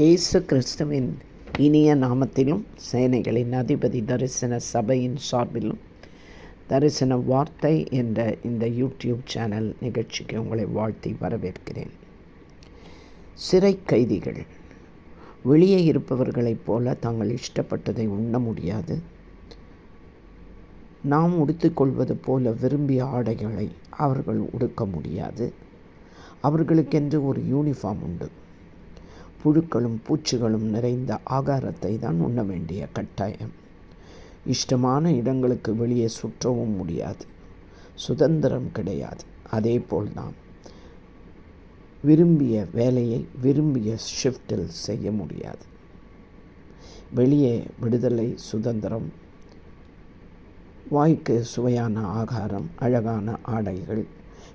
இயேசு கிறிஸ்துவின் இனிய நாமத்திலும் சேனைகளின் அதிபதி தரிசன சபையின் சார்பிலும் தரிசன வார்த்தை என்ற இந்த யூடியூப் சேனல் நிகழ்ச்சிக்கு உங்களை வாழ்த்தி வரவேற்கிறேன். சிறை கைதிகள். வெளியே இருப்பவர்களைப் போல தாங்கள் இஷ்டப்பட்டதை உண்ண முடியாது. நாம் உடுத்துக்கொள்வது போல விரும்பிய ஆடைகளை அவர்கள் உடுக்க முடியாது. அவர்களுக்கென்று ஒரு யூனிஃபார்ம் உண்டு. புழுக்களும் பூச்சிகளும் நிறைந்த ஆகாரத்தை தான் உண்ண வேண்டிய கட்டாயம். இஷ்டமான இடங்களுக்கு வெளியே சுற்றவும் முடியாது. சுதந்திரம் கிடையாது. அதே போல் நாம் விரும்பிய வேலையை விரும்பிய ஷிஃப்டில் செய்ய முடியாது. வெளியே விடுதலை சுதந்திரம் வாய்க்கு சுவையான ஆகாரம் அழகான ஆடைகள்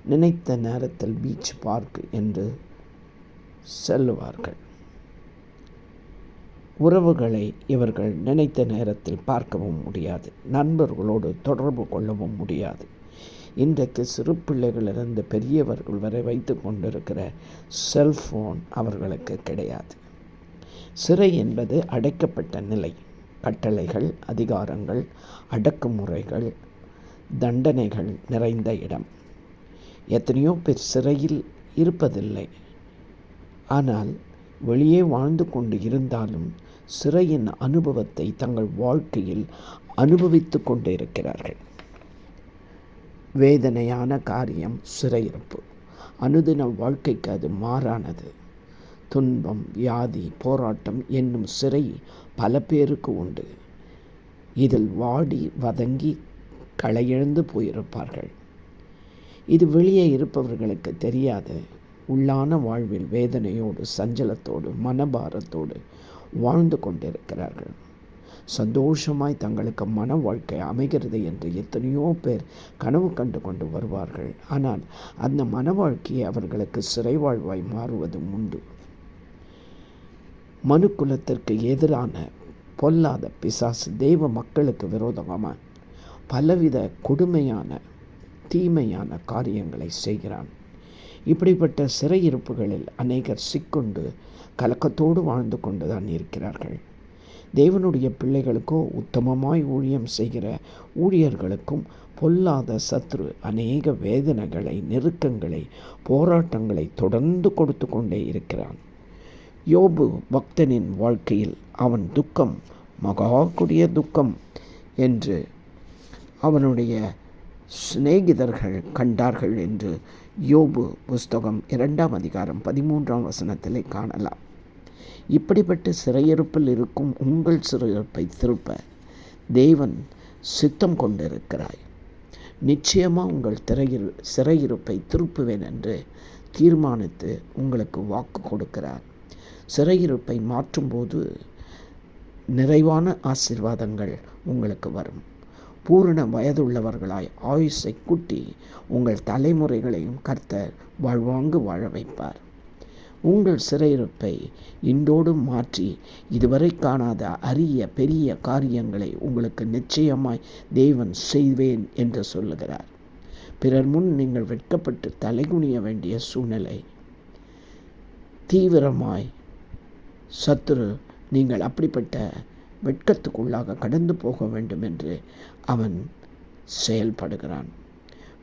நினைத்த நேரத்தில் பீச் பார்க் என்று செல்லுவார்கள். உறவுகளை இவர்கள் நினைத்த நேரத்தில் பார்க்கவும் முடியாது. நண்பர்களோடு தொடர்பு கொள்ளவும் முடியாது. இன்றைக்கு சிறு பிள்ளைகளிலிருந்து பெரியவர்கள் வரை வைத்து கொண்டிருக்கிற செல்ஃபோன் அவர்களுக்கு கிடையாது. சிறை என்பது அடைக்கப்பட்ட நிலை. கட்டளைகள் அதிகாரங்கள் அடக்குமுறைகள் தண்டனைகள் நிறைந்த இடம். எத்தனையோ பேர் சிறையில் இருப்பதில்லை. ஆனால் வெளியே வாழ்ந்து கொண்டு இருந்தாலும் சிறையின் அனுபவத்தை தங்கள் வாழ்க்கையில் அனுபவித்து கொண்டு இருக்கிறார்கள் வேதனையான காரியம் சிறையிருப்பு அனுதின வாழ்க்கைக்கு அது மாறானது. துன்பம் வியாதி போராட்டம் என்னும் சிறை பல பேருக்கு உண்டு. இதில் வாடி வதங்கி களையிழந்து போயிருப்பார்கள். இது வெளியே இருப்பவர்களுக்கு தெரியாது. உள்ளான வாழ்வில் வேதனையோடு சஞ்சலத்தோடு மனபாரத்தோடு வாழ்ந்து கொண்டிருக்கிறார்கள். சந்தோஷமாய் தங்களுக்கு மன வாழ்க்கை அமைகிறது என்று எத்தனையோ பேர் கனவு கண்டு கொண்டு வருவார்கள். ஆனால் அந்த மன வாழ்க்கையை அவர்களுக்கு சிறை வாழ்வாய் உண்டு. மனு குலத்திற்கு எதிரான பொல்லாத பிசாசு தெய்வ மக்களுக்கு விரோதமாக பலவித கொடுமையான தீமையான காரியங்களை செய்கிறான். இப்படிப்பட்ட சிறையிருப்புகளில் அநேகர் சிக்கொண்டு கலக்கத்தோடு வாழ்ந்து கொண்டு தான் இருக்கிறார்கள். தேவனுடைய பிள்ளைகளுக்கோ உத்தமமாய் ஊழியம் செய்கிற ஊழியர்களுக்கும் பொல்லாத சத்ரு அநேக வேதனைகளை நெருக்கங்களை போராட்டங்களை தொடர்ந்து கொடுத்து கொண்டே இருக்கிறான். யோபு பக்தனின் வாழ்க்கையில் அவன் துக்கம் மகா கொடிய துக்கம் என்று அவனுடைய சிநேகிதர்கள் கண்டார்கள் என்று யோபு புஸ்தகம் இரண்டாம் அதிகாரம் பதிமூன்றாம் வசனத்திலே காணலாம். இப்படிப்பட்ட சிறையிருப்பில் இருக்கும் உங்கள் சிறையிருப்பை திருப்ப தேவன் சித்தம் கொண்டிருக்கிறாய் நிச்சயமாக உங்கள் திரையிரு சிறையிருப்பை திருப்புவேன் என்று தீர்மானித்து உங்களுக்கு வாக்கு கொடுக்கிறார். சிறையிருப்பை மாற்றும்போது நிறைவான ஆசிர்வாதங்கள் உங்களுக்கு வரும். பூரண வயதுள்ளவர்களாய் ஆயுஷை கூட்டி உங்கள் தலைமுறைகளையும் கர்த்தர் வாழ்வாங்கு வாழ வைப்பார். உங்கள் சிறையிருப்பை இன்றோடு மாற்றி இதுவரை காணாத அரிய பெரிய காரியங்களை உங்களுக்கு நிச்சயமாய் தேவன் செய்வேன் என்று சொல்லுகிறார். பிறர் முன் நீங்கள் வெட்கப்பட்டு தலைகுனிய வேண்டிய சூழ்நிலை தீவிரமாய் சத்துரு நீங்கள் அப்படிப்பட்ட வெட்கத்துக்குள்ளாக கடந்து போக வேண்டும் என்று அவன் செயல்படுகிறான்.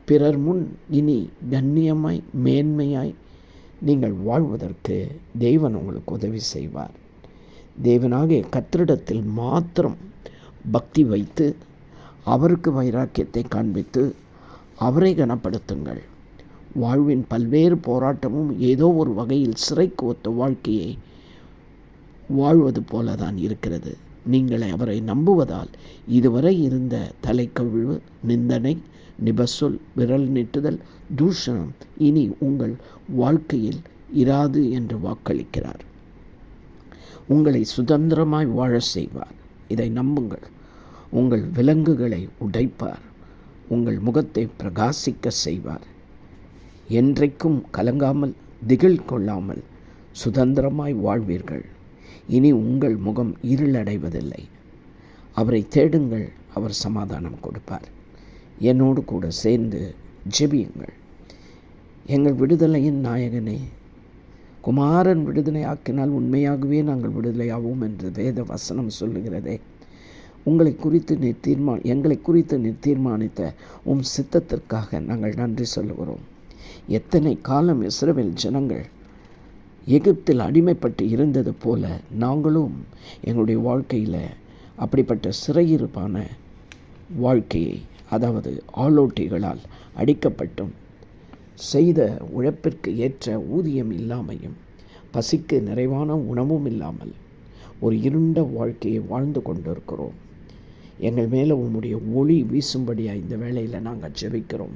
பிறர் முன் இனி கண்ணியமாய் மேன்மையாய் நீங்கள் வாழ்வதற்கு தேவன் உங்களுக்கு உதவி செய்வார். தேவனாகிய கத்திரிடத்தில் மாத்திரம் பக்தி வைத்து அவருக்கு வைராக்கியத்தை காண்பித்து அவரை கனப்படுத்துங்கள். வாழ்வின் பல்வேறு போராட்டமும் ஏதோ ஒரு வகையில் சிறைக்கு ஒத்த வாழ்க்கையை வாழ்வது போல தான் இருக்கிறது. நீங்கள் அவரை நம்புவதால் இதுவரை இருந்த தலைக்கவிழ்வு நிந்தனை நிபசொல் விரல் நீட்டுதல் தூஷணம் இனி உங்கள் வாழ்க்கையில் இராது என்று வாக்களிக்கிறார். உங்களை சுதந்திரமாய் வாழ செய்வார். இதை நம்புங்கள். உங்கள் விலங்குகளை உடைப்பார். உங்கள் முகத்தை பிரகாசிக்க செய்வார். என்றைக்கும் கலங்காமல் திகில் கொள்ளாமல் சுதந்திரமாய் வாழ்வீர்கள். இனி உங்கள் முகம் இருளடைவதில்லை. அவரை தேடுங்கள் அவர் சமாதானம் கொடுப்பார். என்னோடு கூட சேர்ந்து ஜெபியுங்கள். எங்கள் விடுதலையின் நாயகனே குமாரன் விடுதலை ஆக்கினால் உண்மையாகவே நாங்கள் விடுதலையாவோம் என்று வேத வசனம் சொல்லுகிறதே. உங்களை குறித்து நீர் தீர்மா எங்களை குறித்து நீர் தீர்மானித்த உம் சித்தத்திற்காக நாங்கள் நன்றி சொல்லுகிறோம். எத்தனை காலம் இஸ்ரவேல் ஜனங்கள் எகிப்தில் அடிமைப்பட்டு இருந்தது போல நாங்களும் எங்களுடைய வாழ்க்கையில் அப்படிப்பட்ட சிறையிருப்பான வாழ்க்கையை அதாவது ஆலோட்டிகளால் அடிக்கப்பட்டும் செய்த உழைப்பிற்கு ஏற்ற ஊதியம் இல்லாமையும் பசிக்கு நிறைவான உணவும் இல்லாமல் ஒரு இருண்ட வாழ்க்கையை வாழ்ந்து கொண்டிருக்கிறோம். எங்கள் மேலே உம்முடைய ஒளி வீசும்படியாக இந்த வேளையில் நாங்கள் ஜெபிக்கிறோம்.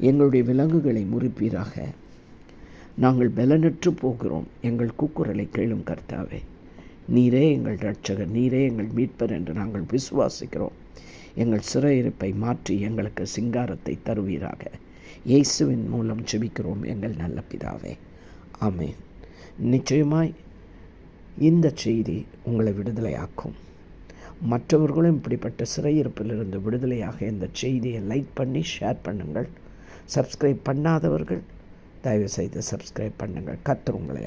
எங்களுடைய விலங்குகளை முறிப்பீராக. நாங்கள் பலனற்று போகிறோம். எங்கள் கூக்குரலை கேளும் கர்த்தாவே. நீரே எங்கள் ரட்சகர் நீரே எங்கள் மீட்பர் என்று நாங்கள் விசுவாசிக்கிறோம். எங்கள் சிறையிருப்பை மாற்றி எங்களுக்கு சிங்காரத்தை தருவீராக. இயேசுவின் மூலம் ஜெபிக்கிறோம் எங்கள் நல்ல பிதாவே. ஆமேன். நிச்சயமாய் இந்த செய்தி உங்களை விடுதலையாக்கும். மற்றவர்களும் இப்படிப்பட்ட சிறையிருப்பிலிருந்து விடுதலையாக இந்த செய்தியை லைக் பண்ணி ஷேர் பண்ணுங்கள். சப்ஸ்கிரைப் பண்ணாதவர்கள் தயவுசெய்து சப்ஸ்கிரைப் பண்ணுங்கள். கர்த்தர் உங்களை